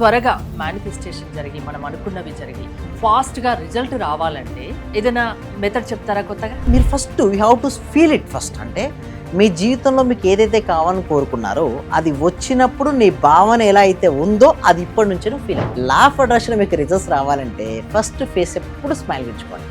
త్వరగా మేనిఫెస్టేషన్ జరిగి మనం అనుకున్నవి జరిగి ఫాస్ట్గా రిజల్ట్ రావాలంటే ఏదైనా మెథడ్ చెప్తారా కొత్తగా? మీరు first you have to feel it first అంటే మీ జీవితంలో మీకు ఏదైతే కావాలని కోరుకున్నారో అది వచ్చినప్పుడు నీ భావన ఎలా అయితే ఉందో అది ఇప్పటి నుంచే ఫీల్ లా ఆఫ్ అట్రాక్షన్ మీకు రిజల్ట్స్ రావాలంటే ఫస్ట్ ఫేస్ ఎప్పుడు స్మైల్ తెచ్చుకోవాలి.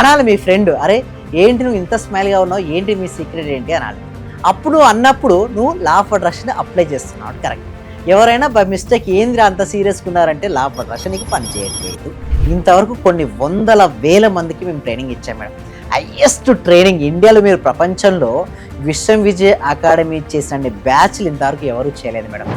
అనాలి మీ ఫ్రెండ్ అరే ఏంటి నువ్వు ఇంత స్మైల్గా ఉన్నావు? ఏంటి మీ సీక్రెట్ ఏంటి? అనాలి. అప్పుడు అన్నప్పుడు నువ్వు లా ఆఫ్ అట్రాక్షన్ అప్లై చేస్తున్నావు. కరెక్ట్ ఎవరైనా బై మిస్టేక్ ఏంది అంత సీరియస్గా ఉన్నారంటే లా ఆఫ్ పని చేయట్లేదు. ఇంతవరకు కొన్ని వందల వేల మందికి మేము ట్రైనింగ్ ఇచ్చాం మేడం. హైయెస్ట్ ట్రైనింగ్ ఇండియాలో మీరు ప్రపంచంలో విశ్వం విజయ్ అకాడమీ చేసిన బ్యాచ్లు ఇంతవరకు ఎవరు చేయలేదు మేడం.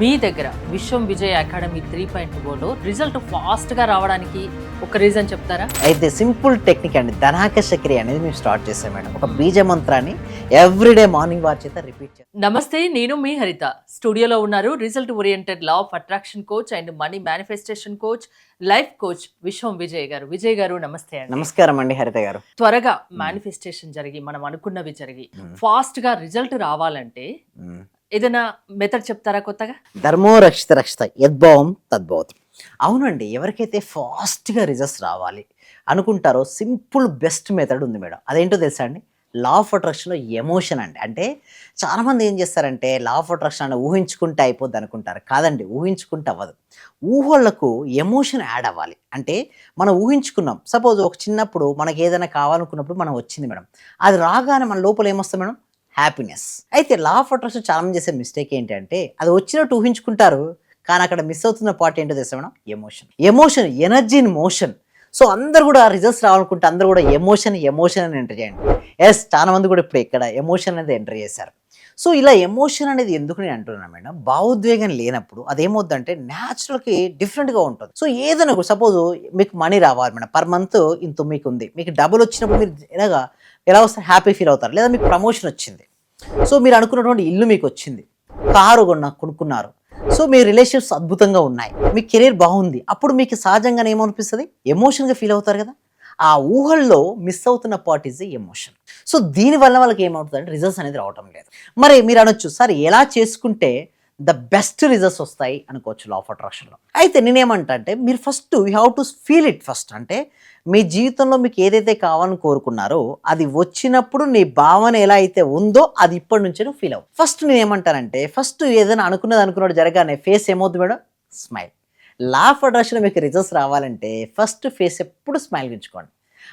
మీ దగ్గర విశ్వం విజయ్ అకాడమీ త్రీ పాయింట్లో రిజల్ట్ ఫాస్ట్గా రావడానికి ఒక రీజన్ చెప్తారా? అయితే సింపుల్ టెక్నిక్ అండి. ధనాకర్ష క్రియ అనేది మేము స్టార్ట్ చేసాం మేడం. ఒక బీజ మంత్రాన్ని ఎవ్రీడే మార్నింగ్ వారి చేత రిపీట్ చేస్తాం. నమస్తే నేను మీ హరిత. స్టూడియోలో ఉన్నారు result oriented law of attraction coach and money manifestation coach life coach Vishwam Vijay garu. Vijay garu నమస్తే అండి. నమస్కారం అండి హరిత గారు. త్వరగా మేనిఫెస్టేషన్ జరిగి మనం అనుకున్నవి జరిగి ఫాస్ట్గా రిజల్ట్ రావాలంటే ఏదైనా మెథడ్ చెప్తారా కొత్తగా? ధర్మో రక్షిత రక్షిత యద్భవం తద్భవతి. అవునండి ఎవరికైతే ఫాస్ట్గా రిజల్ట్స్ రావాలి అనుకుంటారో సింపుల్ బెస్ట్ మెథడ్ ఉంది మేడం. అదేంటో తెలుసా అండి? లా ఆఫ్ అట్రాక్షన్లో ఎమోషన్ అండి. అంటే చాలామంది ఏం చేస్తారంటే లా ఆఫ్ అట్రాక్షన్ అని ఊహించుకుంటే అయిపోద్ది అనుకుంటారు. కాదండి ఊహించుకుంటే అవ్వదు. ఊహలకు ఎమోషన్ యాడ్ అవ్వాలి. అంటే మనం ఊహించుకున్నాం. సపోజ్ ఒక చిన్నప్పుడు మనకి ఏదైనా కావాలనుకున్నప్పుడు మనం వచ్చింది మేడం. అది రాగానే మన లోపల ఏమొస్తాం మేడం? హ్యాపీనెస్ అయితే లా ఆఫ్ అట్రాక్షన్ చాలా మంది చేసే మిస్టేక్ ఏంటంటే అది వచ్చినట్టు ఊహించుకుంటారు కానీ అక్కడ మిస్ అవుతున్న పార్ట్ ఏంటో తెలుసా madam? Emotion emotion energy in motion so అందరు కూడా రిజల్ట్స్ రావాలనుకుంటే అందరూ కూడా ఎమోషన్ ఎమోషన్ అని ఎంటర్ చేయండి. ఎస్ చాలా మంది కూడా ఇప్పుడు ఇక్కడ ఎమోషన్ అనేది ఎంటర్ చేశారు. సో ఇలా ఎమోషన్ అనేది ఎందుకు నేను అంటున్నాను మేడం? భావోద్వేగం లేనప్పుడు అదేమవుద్దంటే న్యాచురల్కి డిఫరెంట్గా ఉంటుంది. సో ఏదైనా సపోజ్ మీకు మనీ రావాలి మేడం పర్ మంత్ ఇంత మీకు ఉంది. మీకు డబుల్ వచ్చినప్పుడు మీరు ఎలాగా ఎలా వస్తారు? హ్యాపీ ఫీల్ అవుతారు. లేదా మీకు ప్రమోషన్ వచ్చింది. సో మీరు అనుకున్నటువంటి ఇల్లు మీకు వచ్చింది. కారు కొన్న కొనుక్కున్నారు. సో మీ రిలేషన్స్ అద్భుతంగా ఉన్నాయి. మీ కెరీర్ బాగుంది. అప్పుడు మీకు సహజంగానే ఏమనిపిస్తుంది? ఎమోషన్గా ఫీల్ అవుతారు కదా? ఆ ఊహల్లో మిస్ అవుతున్న పార్ట్ ఈజ్ ఎమోషన్ సో దీనివల్ల వాళ్ళకి ఏమవుతుందంటే రిజల్ట్స్ అనేది రావటం లేదు. మరి మీరు అనొచ్చు సార్ ఎలా చేసుకుంటే ద బెస్ట్ రిజల్ట్స్ వస్తాయి అనుకోవచ్చు లా ఆఫ్ అట్రాక్షన్లో అయితే నేనేమంటా అంటే మీరు first you have to feel it first అంటే మీ జీవితంలో మీకు ఏదైతే కావాలని కోరుకున్నారో అది వచ్చినప్పుడు నీ భావన ఎలా అయితే ఉందో అది ఇప్పటి నుంచే ఫీల్ అవ్వు. ఫస్ట్ నేను ఏమంటానంటే ఫస్ట్ ఏదైనా అనుకున్నది అనుకున్నాడు జరగానే ఫేస్ ఏమవుతుంది madam? Smile law of attraction మీకు రిజల్ట్స్ రావాలంటే ఫస్ట్ ఫేస్ ఎప్పుడు స్మైల్ ఉంచుకోండి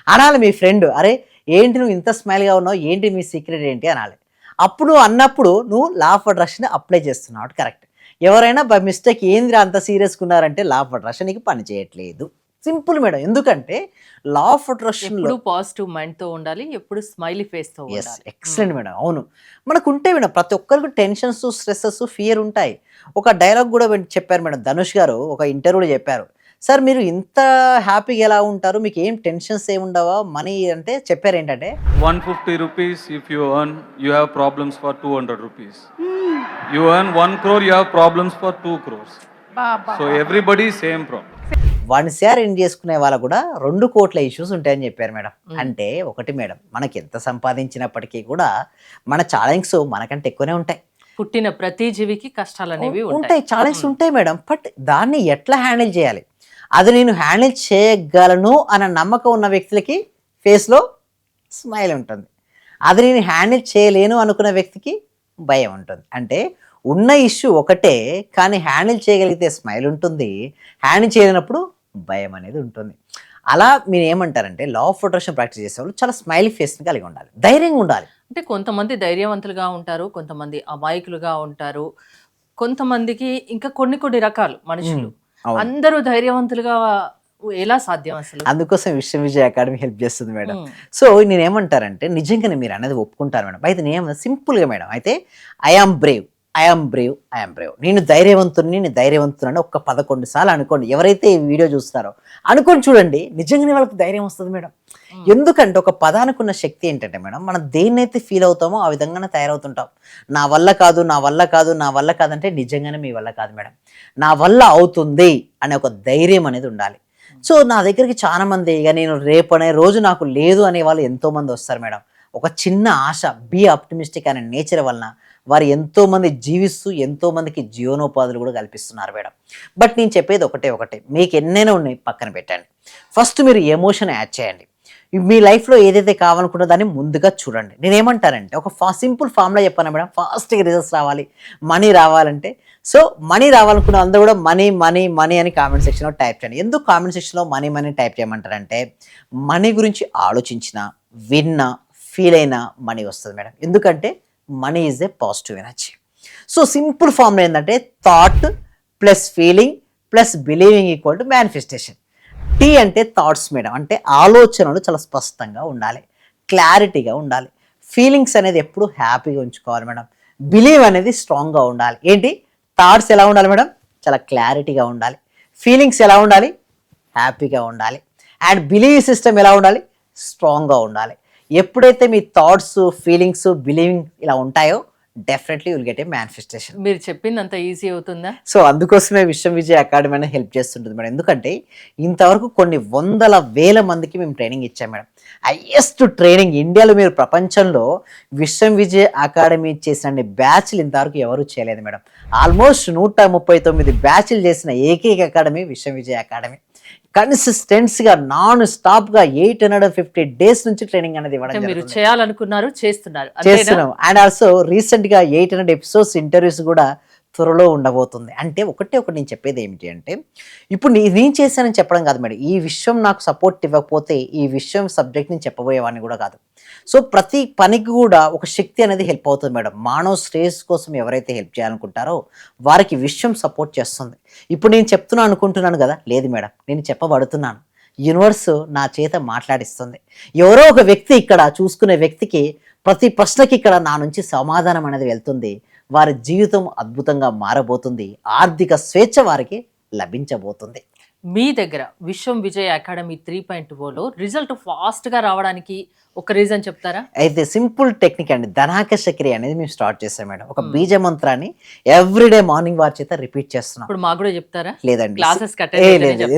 అనాలి మీ ఫ్రెండ్ అరే ఏంటి నువ్వు ఇంత స్మైల్గా ఉన్నావు? ఏంటి మీ సీక్రెట్ ఏంటి? అనాలి. అప్పుడు అన్నప్పుడు నువ్వు లా ఆఫ్ అట్రాక్షన్ అప్లై చేస్తున్నావు. కరెక్ట్ ఎవరైనా బై మిస్టేక్ ఏంది అంత సీరియస్గా ఉన్నారంటే లా ఆఫ్ అట్రాక్షన్ నీకు పని చేయట్లేదు. Simple madam. ఎందుకంటే లా ఆఫ్ అట్రాక్షన్లో ఎప్పుడు పాజిటివ్ మైండ్తో ఉండాలి ఎప్పుడు స్మైలీ ఫేస్తో ఎస్ ఉండాలి. Excellent madam. అవును. మనకు ఉంటాయి మేడం ప్రతి ఒక్కరికి టెన్షన్స్ స్ట్రెస్సెస్ ఫియర్ ఉంటాయి. ఒక డైలాగ్ కూడా విన్- చెప్పారు మేడం. ధనుష్ గారు ఒక ఇంటర్వ్యూలో చెప్పారు. సార్ మీరు ఇంత హ్యాపీగా ఎలా ఉంటారు? మీకు ఏం టెన్షన్స్ ఏమి ఉండవా? మనీ అంటే చెప్పారు ఏంటంటే 150 rupees if you earn you have problems for 200 rupees you earn 1 crore you have problems for 2 crores so everybody same problem one share and చేసుకునే వాళ్ళకు కూడా రెండు కోట్ల ఇష్యూస్ ఉంటాయని చెప్పారు మేడం. అంటే ఒకటి మేడం మనకి ఎంత సంపాదించినప్పటికీ కూడా మన ఛాలెంజ్స్ మనకంటే ఎక్కువనే ఉంటాయి. పుట్టిన ప్రతి జీవికి కష్టాలు అనేవి ఉంటాయి. ఉంటాయి ఛాలెంజ్స్ ఉంటాయి మేడం. బట్ దాన్ని ఎట్లా హ్యాండిల్ చేయాలి? అది నేను హ్యాండిల్ చేయగలను అన్న నమ్మకం ఉన్న వ్యక్తులకి ఫేస్లో స్మైల్ ఉంటుంది. అది నేను హ్యాండిల్ చేయలేను అనుకున్న వ్యక్తికి భయం ఉంటుంది. అంటే ఉన్న ఇష్యూ ఒకటే కానీ హ్యాండిల్ చేయగలిగితే స్మైల్ ఉంటుంది. హ్యాండిల్ చేయలేనప్పుడు భయం అనేది ఉంటుంది. అలా మీరు ఏమంటారంటే లా ఆఫ్ అట్రాక్షన్ ప్రాక్టీస్ చేసేవాళ్ళు చాలా స్మైల్ ఫేస్ని కలిగి ఉండాలి. ధైర్యంగా ఉండాలి. అంటే కొంతమంది ధైర్యవంతులుగా ఉంటారు కొంతమంది అమాయకులుగా ఉంటారు. కొంతమందికి ఇంకా కొన్ని కొన్ని రకాలు మనుషులు. అందరూ ధైర్యవంతులుగా ఎలా సాధ్యం అసలు? అందుకోసం విశ్వ విజయ్ అకాడమీ హెల్ప్ చేస్తుంది మేడం. మ్మ్. సో నేను ఏమంటారంటే నిజంగానే మీరు అనేది ఒప్పుకుంటారు మేడం. అయితే నేను సింపుల్గా మేడం అయితే I am brave I am brave I am brave నేను ధైర్యవంతుని నేను ధైర్యవంతుని ఒక్క పదకొండు సార్లు అనుకోండి. ఎవరైతే ఈ వీడియో చూస్తారో అనుకొని చూడండి. నిజంగానే వాళ్ళకి ధైర్యం వస్తుంది మేడం. ఎందుకంటే ఒక పదానికి ఉన్న శక్తి ఏంటంటే మేడం మనం దేన్నైతే ఫీల్ అవుతామో ఆ విధంగానే తయారవుతుంటాం. నా వల్ల కాదు నా వల్ల కాదు నా వల్ల కాదంటే నిజంగానే మీ వల్ల కాదు మేడం. నా వల్ల అవుతుంది అనే ఒక ధైర్యం అనేది ఉండాలి. సో నా దగ్గరికి చాలా మంది ఇక నేను రేపు అనే రోజు నాకు లేదు అనే వాళ్ళు ఎంతో మంది వస్తారు మేడం. ఒక చిన్న ఆశ బీ ఆప్టిమిస్టిక్ అనే నేచర్ వలన వారు ఎంతోమంది జీవిస్తూ ఎంతోమందికి జీవనోపాధులు కూడా కల్పిస్తున్నారు మేడం. బట్ నేను చెప్పేది ఒకటే ఒకటే. మీకు ఎన్నైనా ఉన్నాయి పక్కన పెట్టండి. ఫస్ట్ మీరు ఎమోషన్ యాడ్ చేయండి. మీ లైఫ్లో ఏదైతే కావాలనుకున్న దాన్ని ముందుగా చూడండి. నేనేమంటానంటే ఒక ఫా సింపుల్ ఫామ్లో చెప్పాను మేడం. ఫాస్ట్గా రిజల్ట్స్ రావాలి మనీ రావాలంటే. సో మనీ రావాలనుకున్న అందరూ కూడా మనీ మనీ మనీ అని కామెంట్ సెక్షన్లో టైప్ చేయండి. ఎందుకు కామెంట్ సెక్షన్లో మనీ మనీ టైప్ చేయమంటారంటే మనీ గురించి ఆలోచించిన విన్నా ఫీల్ అయినా మనీ వస్తుంది మేడం. ఎందుకంటే money is a positive energy so simple formula ఏంటంటే thought plus feeling plus believing equal to manifestation tea అంటే థాట్స్ మేడం అంటే ఆలోచనలు చాలా స్పష్టంగా ఉండాలి. క్లారిటీగా ఉండాలి. ఫీలింగ్స్ అనేది ఎప్పుడు హ్యాపీగా ఉంచుకోవాలి మేడం బిలీవ్ అనేది స్ట్రాంగ్గా ఉండాలి. ఏంటి? థాట్స్ ఎలా ఉండాలి మేడం చాలా క్లారిటీగా ఉండాలి. ఫీలింగ్స్ ఎలా ఉండాలి? హ్యాపీగా ఉండాలి. అండ్ బిలీవ్ సిస్టమ్ ఎలా ఉండాలి? స్ట్రాంగ్గా ఉండాలి. ఎప్పుడైతే మీ థాట్స్ ఫీలింగ్స్ బిలీవింగ్ ఇలా ఉంటాయో definitely will get a manifestation మీరు చెప్పింది అంత ఈజీ అవుతుందా? సో అందుకోసమే విశ్వం విజయ్ అకాడమీ అనేది హెల్ప్ చేస్తుంటుంది మేడం. ఎందుకంటే ఇంతవరకు కొన్ని వందల వేల మందికి మేము ట్రైనింగ్ ఇచ్చాం మేడం. హైయెస్ట్ ట్రైనింగ్ ఇండియాలో మీరు ప్రపంచంలో విశ్వం విజయ్ అకాడమీ చేసిన బ్యాచ్లు ఇంతవరకు ఎవరు చేయలేదు మేడం. ఆల్మోస్ట్ నూట ముప్పై తొమ్మిది బ్యాచ్లు చేసిన ఏకైక అకాడమీ విశ్వం విజయ్ అకాడమీ. కన్సిస్టెన్సీగా నాన్ స్టాప్గా ఎయిట్ హండ్రెడ్ ఫిఫ్టీ డేస్ నుంచి ట్రైనింగ్ అనేది ఇవ్వడం మీరు. చేయాలనుకున్నారు చేస్తున్నారు? చేస్తున్నాం అండ్ ఆల్సో రీసెంట్గా ఎయిట్ హండ్రెడ్ ఎపిసోడ్స్ ఇంటర్వ్యూస్ కూడా త్వరలో ఉండబోతుంది. అంటే ఒకటే ఒకటి నేను చెప్పేది ఏమిటి అంటే ఇప్పుడు నీ- నేను చేశానని చెప్పడం కాదు మేడం. ఈ విషయం నాకు సపోర్ట్ ఇవ్వకపోతే ఈ విషయం సబ్జెక్ట్ నేను చెప్పబోయేవాడిని కూడా కాదు. సో ప్రతి పనికి కూడా ఒక శక్తి అనేది హెల్ప్ అవుతుంది మేడం. మానవ శ్రేయస్ కోసం ఎవరైతే హెల్ప్ చేయాలనుకుంటారో వారికి విషయం సపోర్ట్ చేస్తుంది. ఇప్పుడు నేను చెప్తున్నాను అనుకుంటున్నాను కదా? లేదు మేడం. నేను చెప్పబడుతున్నాను. యూనివర్స్ నా చేత మాట్లాడిస్తుంది. ఎవరో ఒక వ్యక్తి ఇక్కడ చూసుకునే వ్యక్తికి ప్రతి ప్రశ్నకి ఇక్కడ నా నుంచి సమాధానం అనేది వెళ్తుంది. వారి జీవితం అద్భుతంగా మారబోతుంది. ఆర్థిక స్వేచ్ఛ వారికి లభించబోతుంది. మీ దగ్గర Vishwam Vijay academy three point Ola result ఫాస్ట్గా రావడానికి ఒక రీజన్ చెప్తారా? అయితే సింపుల్ టెక్నిక్ అండి. ధనాకర్ష క్రియ అనేది మేము స్టార్ట్ చేసాం మేడం. ఒక. బీజ మంత్రాన్ని ఎవ్రీడే మార్నింగ్ వారి చేత రిపీట్ చేస్తున్నాం. ఇప్పుడు మాకు కూడా చెప్తారా? లేదండి. క్లాసెస్.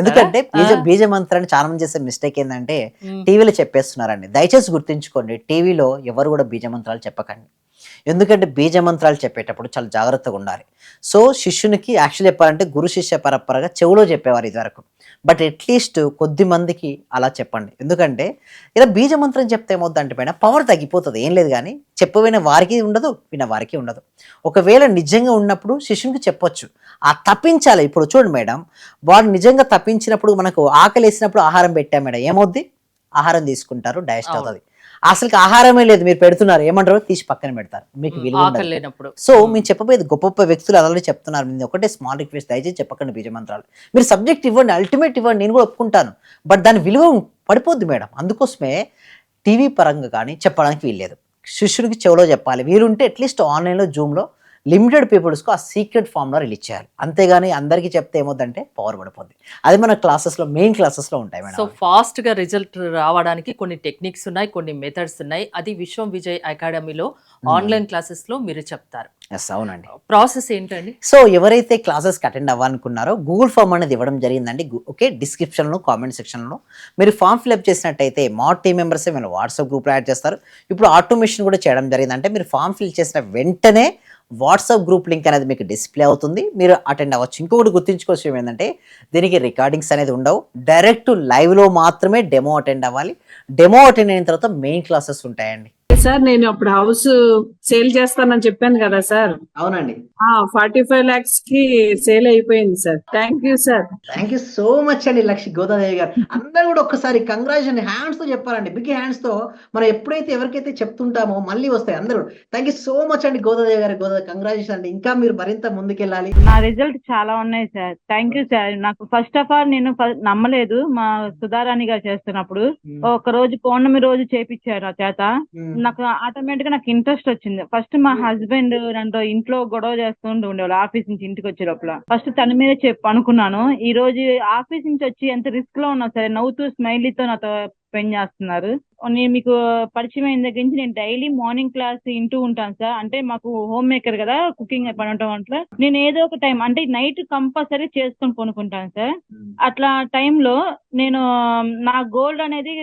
ఎందుకంటే బీజ బీజ మంత్రాన్ని చాలా మంది చేసే మిస్టేక్ ఏంటంటే టీవీలో చెప్పేస్తున్నారండి. దయచేసి గుర్తుంచుకోండి టీవీలో ఎవరు కూడా బీజ మంత్రాలు చెప్పకండి. ఎందుకంటే బీజ మంత్రాలు చెప్పేటప్పుడు చాలా జాగ్రత్తగా ఉండాలి. సో శిష్యునికి యాక్చువల్ చెప్పాలంటే గురు శిష్య పరపరగా చెవులో చెప్పేవారు ఇదివరకు. బట్ అట్లీస్ట్ కొద్ది మందికి అలా చెప్పండి. ఎందుకంటే ఇలా బీజ మంత్రం చెప్తే ఏమవుద్దంటే పైన పవర్ తగ్గిపోతుంది. ఏం లేదు కానీ చెప్పబోయిన వారికి ఉండదు విన్న వారికి ఉండదు. ఒకవేళ నిజంగా ఉన్నప్పుడు శిష్యునికి చెప్పొచ్చు. ఆ తప్పించాలి. ఇప్పుడు చూడండి మేడం వాడు నిజంగా తప్పించినప్పుడు మనకు ఆకలి వేసినప్పుడు ఆహారం పెట్టాం మేడం. ఏమవుద్ది? ఆహారం తీసుకుంటారు డైజెస్ట్. అవుతుంది. అసలు ఆహారమే లేదు మీరు పెడుతున్నారు. ఏమంటారు? తీసి పక్కన పెడతారు. మీకు విలువ సో మేము. చెప్పబోయేది గొప్ప గొప్ప వ్యక్తులు అలాగే చెప్తున్నారు. నేను ఒకటే స్మాల్ రిక్వెస్ట్ దయచేసి చెప్పకండి బీజ మంత్రాలు. మీరు సబ్జెక్ట్ ఇవ్వండి అల్టిమేట్ ఇవ్వండి నేను కూడా ఒప్పుకుంటాను. బట్ దాని విలువ పడిపోద్ది మేడం. అందుకోసమే టీవీ పరంగా కానీ చెప్పడానికి వీల్లేదు. శిష్యుడికి చెవులో చెప్పాలి. వీలుంటే అట్లీస్ట్ ఆన్లైన్లో జూమ్లో లిమిటెడ్ పీపుల్స్కు ఆ సీక్రెట్ ఫామ్లో రిలీజ్ చేయాలి అంతేగాని అందరికీ చెప్తే ఏమవుద్దంటే పవర్ పడిపోద్ది. అది మన క్లాసెస్లో మెయిన్ క్లాసెస్లో ఉంటాయి సో మేడం ఫాస్ట్గా రిజల్ట్ రావడానికి కొన్ని టెక్నిక్స్ ఉన్నాయి కొన్ని మెథడ్స్ ఉన్నాయి. అది విశ్వం విజయ్ అకాడమీలో. ఆన్లైన్ క్లాసెస్లో మీరు చెప్తారు. ఎస్ అవునండి. ప్రాసెస్ ఏంటండి? సో ఎవరైతే క్లాసెస్కి అటెండ్ అవ్వాలనుకున్నారో గూగుల్ ఫామ్ అనేది ఇవ్వడం జరిగిందండి. ఓకే డిస్క్రిప్షన్లో కామెంట్ సెక్షన్లో. మీరు ఫామ్ ఫిల్అప్ చేసినట్టయితే మా టీం మెంబర్సే మీరు వాట్సాప్ గ్రూప్లో యాడ్ చేస్తారు. ఇప్పుడు ఆటోమేషన్ కూడా చేయడం జరిగింది అంటే మీరు ఫామ్ ఫిల్ చేసిన వెంటనే వాట్సాప్ గ్రూప్ లింక్ అనేది మీకు డిస్ప్లే అవుతుంది. మీరు అటెండ్ అవ్వచ్చు. ఇంకొకటి గుర్తుంచుకోవచ్చు ఏంటంటే దీనికి రికార్డింగ్స్ అనేది ఉండవు. డైరెక్ట్ లైవ్లో మాత్రమే డెమో అటెండ్ అవ్వాలి. డెమో అటెండ్ అయిన తర్వాత మెయిన్ క్లాసెస్ ఉంటాయండి. సార్ నేను అప్పుడు హౌస్ సేల్ చేస్తానని చెప్పాను కదా సార్. అవునండి. ఆ ఫార్టీ ఫైవ్ లాక్స్కి సేల్ అయిపోయింది sir. Thank you sir. Thank you so much అండి లక్ష్మి గోదాదేవి గారు. అందరూ కూడా ఒక్కసారి కంగ్రాచులేషన్ హ్యాండ్స్తో చెప్పారండి బిగ్ హ్యాండ్స్తో మనం ఎప్పుడైతే ఎవరికైతే చెప్తుంటామో మళ్ళీ వస్తాయి అందరూ థ్యాంక్ యూ సో మచ్ అండి గోదాదేవి గారు. గోదా కంగ్రాచులేషన్ అండి. ఇంకా మీరు మరింత ముందుకెళ్ళాలి. నా రిజల్ట్ చాలా ఉన్నాయి సార్. Thank you sir. నాకు ఫస్ట్ ఆఫ్ ఆల్ నేను నమ్మలేదు మా సుధారాణి గారు చేస్తున్నప్పుడు. ఒక రోజు పౌర్ణమి రోజు చేపించారు నా చేత నాకు ఆటోమేటిక్గా నాకు ఇంట్రెస్ట్ వచ్చింది. ఫస్ట్ మా హస్బెండ్ నన్ను ఇంట్లో గొడవ చేస్తూ ఉండేవాళ్ళు ఆఫీస్ నుంచి ఇంటికి వచ్చే లోపల. ఫస్ట్ తన మీద చెప్పు అనుకున్నాను. ఈ రోజు ఆఫీస్ నుంచి వచ్చి ఎంత రిస్క్లో ఉన్నా సరే నవ్వుతూ స్మైలీతో నాతో స్పెండ్ చేస్తున్నారు. నేను మీకు పరిచయం అయిన దగ్గర నుంచి నేను డైలీ మార్నింగ్ క్లాస్ వింటూ ఉంటాను సార్. అంటే మాకు హోమ్ మేకర్ కదా కుకింగ్ పని ఉండటం వల్ల నేను ఏదో ఒక టైం అంటే నైట్ కంపల్సరీ చేసుకొని కొనుక్కుంటాను సార్. అట్లా టైంలో నేను నా గోల్డ్ అనేది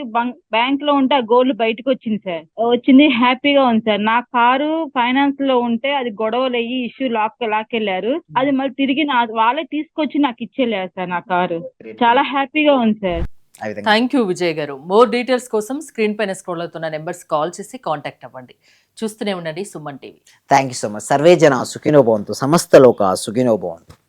బ్యాంక్లో ఉంటే ఆ గోల్డ్ బయటకు వచ్చింది సార్. వచ్చింది హ్యాపీగా ఉంది సార్. నా కారు ఫైనాన్స్లో ఉంటే అది గొడవలు అయ్యి ఇష్యూ లాక్ లాక్కెళ్ళారు. అది మళ్ళీ తిరిగి నా వాళ్ళే తీసుకొచ్చి నాకు ఇచ్చేళ్ళారు సార్ నా కారు. చాలా హ్యాపీగా ఉంది sir. Thank you Vijay garu. More details కోసం స్క్రీన్ పైన స్క్రోల్ అవుతున్న నెంబర్స్ కాల్ చేసి కాంటాక్ట్ అవ్వండి. చూస్తూనే ఉండండి Suman TV. Thank you so much survey జన సుఖినో భవంతు. సమస్త లోక సుఖినో భవంతు.